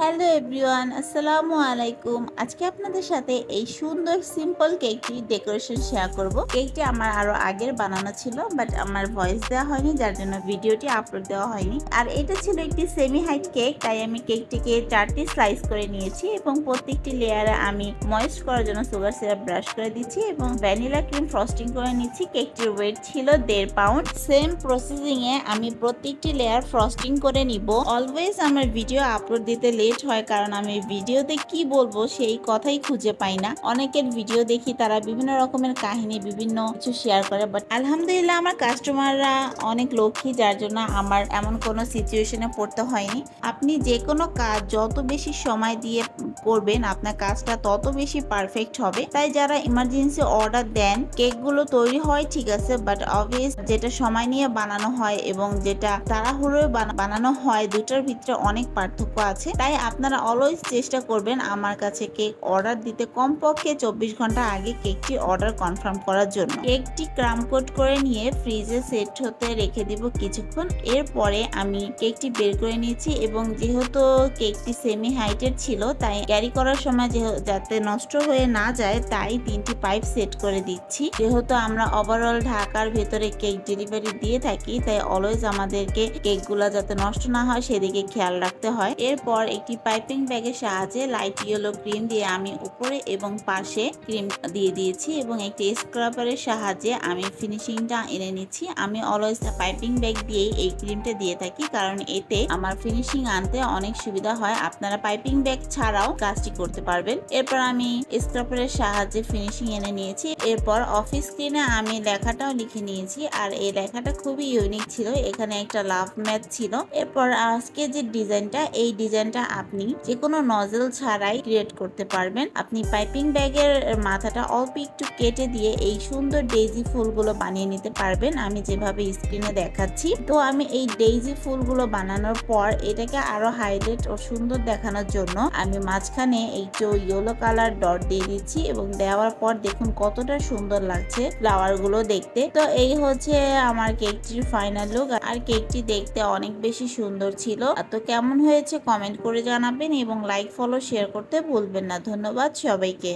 Hello everyone, আসসালামু আলাইকুম। আজকে আপনাদের সাথে এই সুন্দর সিম্পল কেকটি ডেকোরেশন শেয়ার করব। কেকটি আমার আরও আগের বানানো ছিল, বাট আমার ভয়েস দেওয়া হয়নি, যার জন্য ভিডিওটি আপলোড দেওয়া হয়নি। আর এটা ছিল একটি সেমি হাইট কেক, তাই আমি কেকটিকে চারটি স্লাইস করে নিয়েছি এবং প্রত্যেকটি লেয়ারে আমি ময়েস্ট করার জন্য সুগার সিরাপ ব্রাশ করে দিচ্ছি এবং ভ্যানিলা ক্রিম ফ্রস্টিং করে নিচ্ছি। কেকটির ওয়েট ছিল দেড় পাউন্ড। সেম প্রসেসিং এ আমি প্রত্যেকটি লেয়ার ফ্রস্টিং করে নিব। অলওয়েজ আমার ভিডিও আপলোড দিতে লেট হয় কারণ আমি ভিডিওতে কি বলব সেই কথাই খুঁজে পাই না। অনেকের ভিডিও দেখি তারা বিভিন্ন রকমের কাহিনী, বিভিন্ন কিছু শেয়ার করে বাট আলহামদুলিল্লাহ আমার কাস্টমাররা অনেক লক্ষ্মী, যার জন্য আমার এমন কোনো সিচুয়েশনে পড়তে হয়নি। আপনি যে কোনো কাজ যত বেশি সময় দিয়ে করবেন, আপনার কাজটা তত বেশি পারফেক্ট হবে। তাই যারা ইমার্জেন্সি অর্ডার দেন, কেকগুলো তৈরি হয়, ঠিক আছে বাট অবভিয়াস যেটা সময় নিয়ে বানানো হয় এবং যেটা তাড়াহুড়োয় বানা- বানানো হয় দুটোর ভিতরে অনেক পার্থক্য আছে। তাই আপনারা অলওয়েজ চেষ্টা করবেন আমার কাছে কেক অর্ডার দিতে কমপক্ষে চব্বিশ ঘণ্টা আগে কেকটি অর্ডার কনফার্ম করার জন্য। কেকটি ক্রাম কোট করে নিয়ে ফ্রিজে সেট হতে রেখে দিব কিছুক্ষণ। এরপরে আমি কেকটি বের করে নিয়েছি এবং যেহেতু কেকটি সেমি হাইটের ছিল, তাই ক্যারি করার সময় যাতে নষ্ট হয়ে না যায়, তাই তিনটি পাইপ সেট করে দিচ্ছি। যেহেতু আমরা ওভারঅল ঢাকার ভেতরে কেক ডেলিভারি দিয়ে থাকি, তাই অলওয়েজ আমাদেরকে কেকগুলো যাতে নষ্ট না হয়, সেদিকে খেয়াল রাখতে হয়। এরপর একটি পাইপিং ব্যাগের সাহায্যে লাইট ইয়েলো ক্রিম দিয়ে আমি উপরে এবং পাশে ক্রিম দিয়ে দিয়েছি এবং একটি স্ক্রাবারের সাহায্যে আমি ফিনিশিংটা এনে নিচ্ছি। আমি অলওয়েজ পাইপিং ব্যাগ দিয়েই এই ক্রিমটা দিয়ে থাকি কারণ এতে আমার ফিনিশিং আনতে অনেক সুবিধা হয়। আপনারা পাইপিং ব্যাগ ছাড়াও কাজটি করতে পারবেন। এরপর আমি স্ক্রাবারের সাহায্যে ফিনিশিং এনে নিয়েছি। এরপর অফিস স্ক্রিনে আমি লেখাটাও লিখে নিয়েছি আর এই লেখাটা খুবই ইউনিক ছিল। এখানে একটা লাভ ম্যাথ ছিল। এরপর আজকে যে ডিজাইনটা, এই ডিজাইনটা আপনি যে কোনো নজেল ছাড়াই ক্রিয়েট করতে পারবেন। আপনি পাইপিং ব্যাগের মাথাটা অল্প একটু কেটে দিয়ে এই সুন্দর ডেইজি ফুলগুলো বানিয়ে নিতে পারবেন। আমি যেভাবে স্ক্রিনে দেখাচ্ছি। তো আমি এই ডেইজি ফুলগুলো বানানোর পর এটাকে আরও হাইলাইট ও সুন্দর দেখানোর জন্য আমি মাঝখানে একটু ইয়েলো কালার ডট দিয়ে দিচ্ছি এবং দেওয়ার পর দেখুন কতটা সুন্দর লাগছে ফ্লাওয়ারগুলো দেখতে। তো এই হচ্ছে আমার কেকটির ফাইনাল লুক আর কেকটি দেখতে অনেক বেশি সুন্দর ছিল। তো কেমন হয়েছে কমেন্ট করে জানাবেন এবং লাইক ফলো শেয়ার করতে ভুলবেন না। ধন্যবাদ সবাইকে।